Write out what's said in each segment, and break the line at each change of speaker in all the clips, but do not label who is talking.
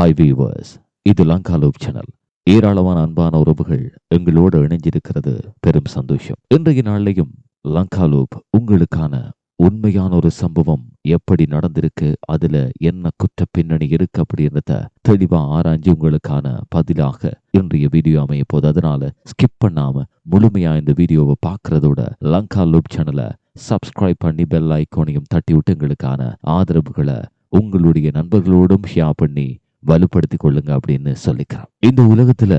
Hi viewers இது Lanka loop channel ஏராளமான அன்பான உறவுகள் எங்களோடு இணைஞ்சிருக்கிறது பெரும் சந்தோஷம். இன்றைய நாளிலையும் லங்கா லூப் உங்களுக்கான உண்மையான ஒரு சம்பவம் எப்படி நடந்திருக்கு? அதுல என்ன குற்ற பின்னணி இருக்கு? அப்படின்றத தெளிவா ஆராய்ஞ்சு உங்களுக்கான பதிலாக இன்றைய வீடியோ அமைய போது. அதனால ஸ்கிப் பண்ணாம முழுமையா இந்த வீடியோவை பார்க்கறதோட லங்கா லூப் சேனலை சப்ஸ்கிரைப் பண்ணி பெல் ஐக்கோனையும் தட்டி விட்டு எங்களுக்கான ஆதரவுகளை உங்களுடைய நண்பர்களோடும் ஷேர் பண்ணி வலுப்படுத்தி கொள்ளுங்க அப்படின்னு சொல்லிக்கிறான். இந்த உலகத்துல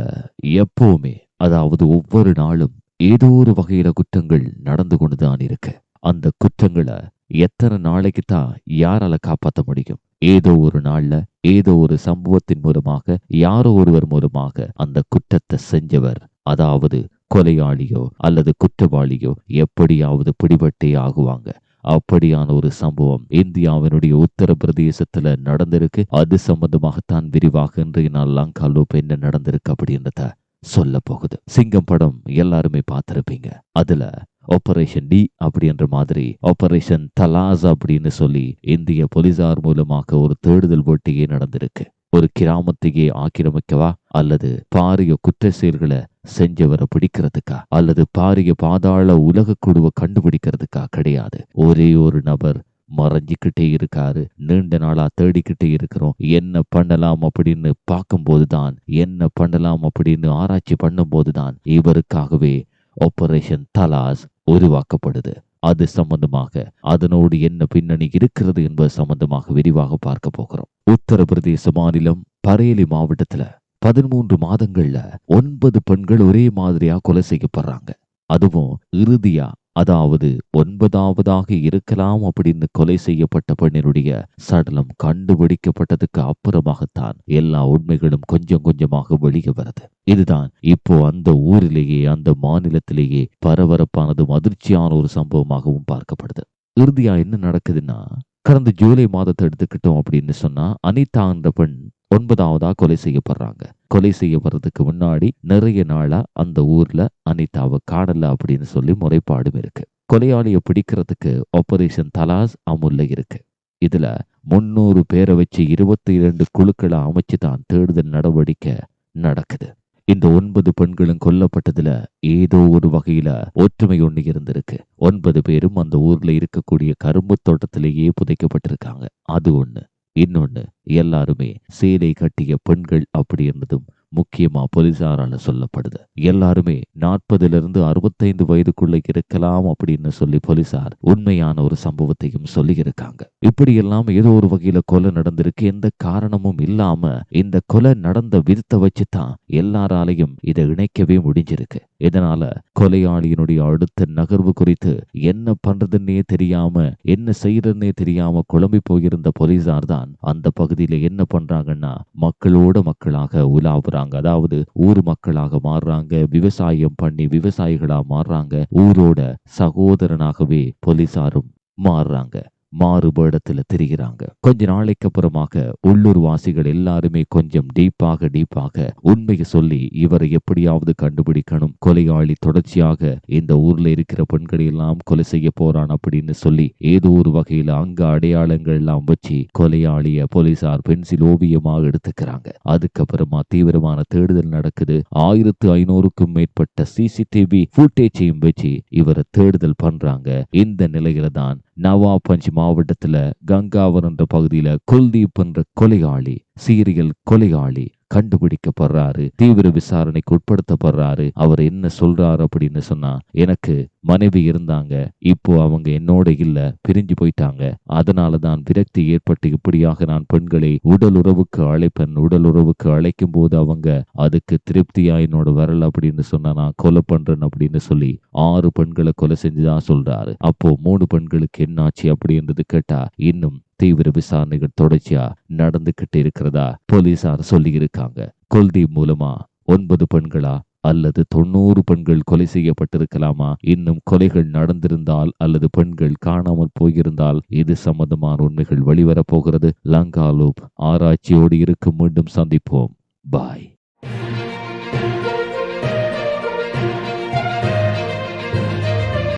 எப்பவுமே அதாவது ஒவ்வொரு நாளும் ஏதோ ஒரு வகையில குற்றங்கள் நடந்து கொண்டுதான் இருக்கு. அந்த குற்றங்களை எத்தனை நாளைக்கு தான் யாரால காப்பாற்ற முடியும்? ஏதோ ஒரு நாள்ல ஏதோ ஒரு சம்பவத்தின் மூலமாக யாரோ ஒருவர் மூலமாக அந்த குற்றத்தை செஞ்சவர் அதாவது கொலையாளியோ அல்லது குற்றவாளியோ எப்படியாவது பிடிபட்டே ஆகுவாங்க. அப்படியான ஒரு சம்பவம். இந்தியாவினுடைய உத்தரப்பிரதேசத்துல நடந்திருக்கு. அது சம்பந்தமாகத்தான் விரிவாக இன்றைய நாள் லங்கா லூப் என்ன நடந்திருக்கு அப்படின்றத சொல்ல போகுது சிங்கம் படம் எல்லாருமே பார்த்திருப்பீங்க. அதுல ஆபரேஷன் டி அப்படின்ற மாதிரி ஆபரேஷன் தலாஸ் அப்படின்னு சொல்லி இந்திய போலீசார் மூலமாக ஒரு தேடுதல் போட்டியே நடந்திருக்கு. ஒரு கிராமத்தையே ஆக்கிரமிக்கவா? அல்லது பாரிய குற்ற செயல்களை செஞ்சவரை பிடிக்கிறதுக்கா? அல்லது பாரிய பாதாள உலக குழுவை கண்டுபிடிக்கிறதுக்கா? கிடையாது. ஒரே ஒரு நபர் மறைஞ்சிக்கிட்டே இருக்காரு. நீண்ட நாளா தேடிக்கிட்டே இருக்கிறோம். என்ன பண்ணலாம் அப்படின்னு பார்க்கும்போதுதான் என்ன பண்ணலாம் அப்படின்னு ஆராய்ச்சி பண்ணும்போதுதான் இவருக்காகவே ஆபரேஷன் தலாஸ் உருவாக்கப்படுது. அது சம்பந்தமாக அதனோடு என்ன பின்னணி இருக்கிறது என்பது சம்பந்தமாக விரிவாக பார்க்க போகிறோம். உத்தரப்பிரதேச மாநிலம் பரேலி மாவட்டத்துல பதிமூன்று மாதங்கள்ல ஒன்பது பெண்கள் ஒரே மாதிரியா கொலை செய்யப்படுறாங்க. அதுவும் இறுதியா அதாவது ஒன்பதாவதாக இருக்கலாம் அப்படின்னு கொலை செய்யப்பட்ட பெண்ணினுடைய சடலம் கண்டுபிடிக்கப்பட்டதுக்கு அப்புறமாகத்தான் எல்லா உண்மைகளும் கொஞ்சம் கொஞ்சமாக வெளியே வருது. இதுதான் இப்போ அந்த ஊரிலேயே அந்த மாநிலத்திலேயே பரபரப்பானதும் அதிர்ச்சியான ஒரு சம்பவமாகவும் பார்க்கப்படுது. இறுதியா என்ன நடக்குதுன்னா கடந்த ஜூலை மாதத்தை எடுத்துக்கிட்டோம் அப்படின்னு சொன்னா அனிதா என்ற பெண் ஒன்பதாவதா கொலை செய்யப்படுறாங்க. கொலை செய்யப்படுறதுக்கு முன்னாடி நிறைய நாளா அந்த ஊர்ல அனிதாவை காணல அப்படின்னு சொல்லி முறைப்பாடும் இருக்கு. கொலையாளியை பிடிக்கிறதுக்கு ஆபரேஷன் தலாஸ் அமுல்ல இருக்கு. இதுல முன்னூறு பேரை வச்சு இருபத்தி இரண்டு குழுக்களை அமைச்சு தான் தேடுதல் நடவடிக்கை நடக்குது. இந்த ஒன்பது பெண்களும் கொல்லப்பட்டதுல ஏதோ ஒரு வகையில ஒற்றுமை ஒண்ணு இருந்திருக்கு. ஒன்பது பேரும் அந்த ஊர்ல இருக்கக்கூடிய கரும்பு தோட்டத்திலேயே புதைக்கப்பட்டிருக்காங்க. அது ஒண்ணு. இன்னொன்னு எல்லாருமே சேலை கட்டிய பெண்கள் அப்படி என்றதும் முக்கியமா போலீசாரால சொல்லப்படுது. எல்லாருமே நாற்பதுல இருந்து அறுபத்தைந்து வயதுக்குள்ள இருக்கலாம் அப்படின்னு சொல்லி போலீசார் உண்மையான ஒரு சம்பவத்தையும் சொல்லி இருக்காங்க இப்படி எல்லாம் ஏதோ ஒரு வகையில கொலை நடந்திருக்கு. எந்த காரணமும் இல்லாம இந்த கொலை நடந்த விதத்தை வச்சுதான் எல்லாராலையும் இதை இணைக்கவே முடிஞ்சிருக்கு. இதனால கொலையாளியினுடைய அடுத்த நகர்வு குறித்து என்ன பண்றதுன்னே தெரியாம என்ன செய்யறதுன்னே தெரியாம குழம்பி போயிருந்த போலீசார் தான் அந்த பகுதியில என்ன பண்றாங்கன்னா மக்களோட மக்களாக மாறுறாங்க. அதாவது ஊர் மக்களாக மாறுறாங்க விவசாயம் பண்ணி விவசாயிகளா மாறுறாங்க ஊரோட சகோதரனாகவே போலீசாரும் மாறுறாங்க. மாறுபடத்தில் தெரிகிறாங்க. கொஞ்ச நாளைக்கு அப்புறமாக உள்ளூர் வாசிகள் எல்லாருமே கொஞ்சம் டீப்பாக டீப்பாக உண்மையை சொல்லி இவரை எப்படியாவது கண்டுபிடிக்கணும். கொலையாளி தொடர்ச்சியாக இந்த ஊர்ல இருக்கிற பெண்களை எல்லாம் கொலை செய்ய போறான் அப்படின்னு சொல்லி ஏதோ ஒரு வகையில அங்க அடையாளங்கள் எல்லாம் வச்சு கொலையாளிய போலீசார் பென்சில் ஓவியமாக எடுத்துக்கிறாங்க. அதுக்கப்புறமா தீவிரமான தேடுதல் நடக்குது. ஆயிரத்து ஐநூறுக்கும் மேற்பட்ட சிசிடிவி ஃபுட்டேஜையும் வச்சு இவரை தேடுதல் பண்றாங்க. இந்த நிலையில தான் நவாபஞ்ச் மாவட்டத்தில் கங்காவர் என்ற பகுதியில குல்தீப் என்ற கொலையாளி சீரியல் கொலையாளி கண்டுபிடிக்கப்படுறாரு தீவிர விசாரணைக்கு உட்படுத்தப்படுறாரு. அவர் என்ன சொல்றாரு அப்படின்னு சொன்னா எனக்கு மனைவி இருந்தாங்க இப்போ அவங்க என்னோட இல்ல பிரிஞ்சு போயிட்டாங்க. அதனாலதான் விரக்தி ஏற்பட்டு இப்படியாக நான் பெண்களை உடல் உறவுக்கு அழைப்பேன். உடல் உறவுக்கு அழைக்கும் போது அவங்க அதுக்கு திருப்தியா என்னோட வரல அப்படின்னு சொன்னா நான் கொலை பண்றேன் அப்படின்னு சொல்லி ஆறு பெண்களை கொலை செஞ்சுதான் சொல்றாரு. அப்போ மூணு பெண்களுக்கு என்னாச்சு அப்படின்றது கேட்டா இன்னும் தீவிர விசாரணைகள் தொடர்ச்சியா நடந்துகிட்டு இருக்கிறதா போலீசார் சொல்லி இருக்காங்க குல்தீப் மூலமா ஒன்பது பெண்களா அல்லது தொண்ணூறு பெண்கள் கொலை செய்யப்பட்டிருக்கலாமா? இன்னும் கொலைகள் நடந்திருந்தால் அல்லது பெண்கள் காணாமல் போயிருந்தால் இது சம்பந்தமான உண்மைகள் வெளிவரப் போகிறது. லங்காலூப் ஆராய்ச்சியோடு இருக்கும் மீண்டும் சந்திப்போம். பாய்.